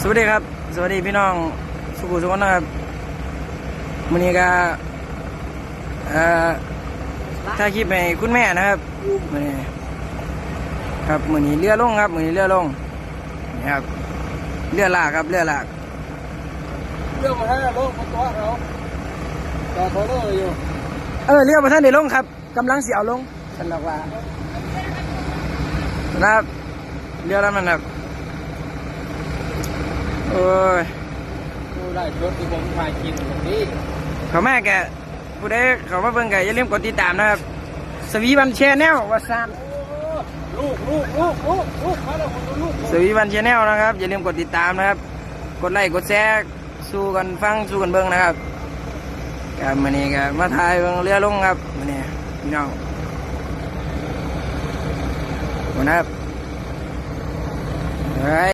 สวัสดีครับ สวัสดีพี่น้องสุขุสุขนนะครับมื้อนี้ก็เอ่อถ่ายคลิปให้คุณแม่นะครับมื้อนี้ครับมื้อนี้เรือลงครับมื้อนี้เรือลงนี่ครับเรือลากครับเรือลากเรื่องมาให้โลกมันตัวเขาต่อโทรเลอร์อยู่เออเรือประท่านได้ลงครับกำลังเสียวลงฉันบอกว่านะครับเรือแล้วมันครับ โอ้ยดูได้รถที่ผมถ่ายกินแบบนี้เขาแม่แกผู้ใดเขามาเบิ่งแกอย่าลืมกดติดตามนะครับ สวีวันแชนแนลวาซานลูกลูกลูกลูกลูกมาแล้วคนลูกสวีวันแชนแนลนะครับ อย่าลืมกดติดตามนะครับ กดไลค์กดแชร์สู้กันฟังสู้กันเบิ่งนะครับครับมื้อนี้ก็มาถ่ายเบิ่งเรือลงครับมื้อนี้พี่น้องขอบคุณนะครับเฮ้ย